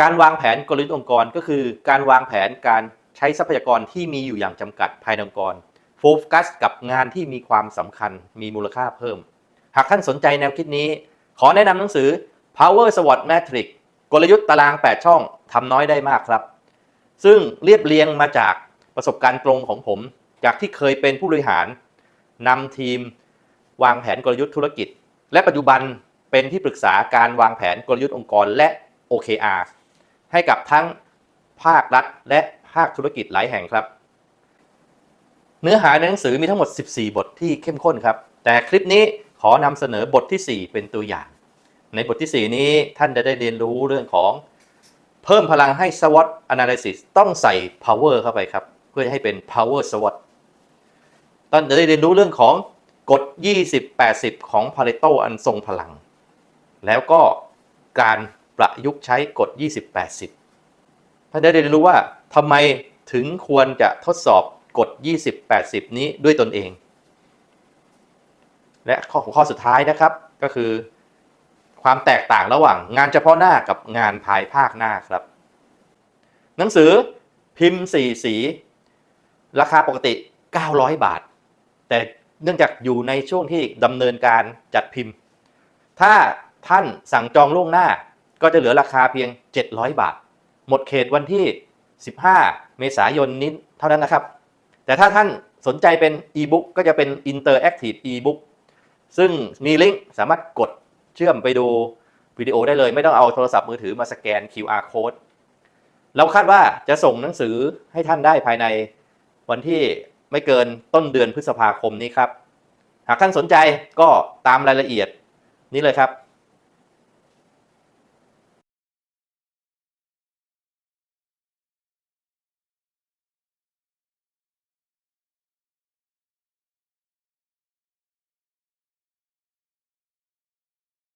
การวางแผนกลยุทธ์องค์กรก็คือการวางแผนการใช้ทรัพยากรที่มีอยู่อย่างจำกัดภายในองค์กรโฟกัสกับงานที่มีความสำคัญมีมูลค่าเพิ่ม หากท่านสนใจแนวคิดนี้ ขอแนะนำหนังสือ Power SWOT Matrix กลยุทธ์ตาราง 8 ช่องทำน้อยได้มากครับ ซึ่งเรียบเรียงมาจากประสบการณ์ตรงของผม จากที่เคยเป็นผู้บริหารนำทีม วางแผนกลยุทธ์ธุรกิจ และปัจจุบันเป็นที่ปรึกษาการวางแผนกลยุทธ์องค์กรและ OKR ให้กับทั้งภาครัฐและภาคธุรกิจหลายแห่งครับ เนื้อหาในหนังสือมีทั้งหมด 14 บทที่เข้มข้นครับ แต่คลิปนี้ขอนำเสนอบทที่ 4 เป็นตัวอย่าง ในบทที่ 4 นี้ท่านจะได้เรียนรู้เรื่องของเพิ่มพลังให้ SWOT Analysis ต้องใส่ power เข้าไปครับ เพื่อให้เป็น power SWOT ท่านจะได้เรียนรู้เรื่องของกฎ 20-80 ของ Pareto อันทรงพลัง แล้วก็การ ประยุกต์ใช้กฎ 20-80 ท่านจะได้เรียนรู้ว่าทำไมถึงควรจะทดสอบกฎ 20-80 นี้ด้วยตนเอง และข้อของข้อสุดท้ายนะครับก็คือ ความแตกต่างระหว่างงานเฉพาะหน้ากับงานภายภาคหน้าครับ หนังสือพิมพ์4สี ราคาปกติ 900 บาท แต่เนื่องจากอยู่ในช่วงที่ดำเนินการจัดพิมพ์ ถ้าท่านสั่งจองล่วงหน้า ก็จะเหลือราคาเพียง 700 บาท หมดเขตวันที่ 15 เมษายนนี้เท่านั้นนะครับ แต่ถ้าท่านสนใจเป็นอีบุ๊กก็จะเป็น Interactive e-book ซึ่งมีลิงก์สามารถกดเชื่อมไปดูวิดีโอได้เลย ไม่ต้องเอาโทรศัพท์มือถือมาสแกน QR code เราคาดว่าจะส่งหนังสือให้ท่านได้ภายในวันที่ไม่เกินต้นเดือนพฤษภาคมนี้ครับ หากท่านสนใจก็ตามรายละเอียดนี้เลยครับ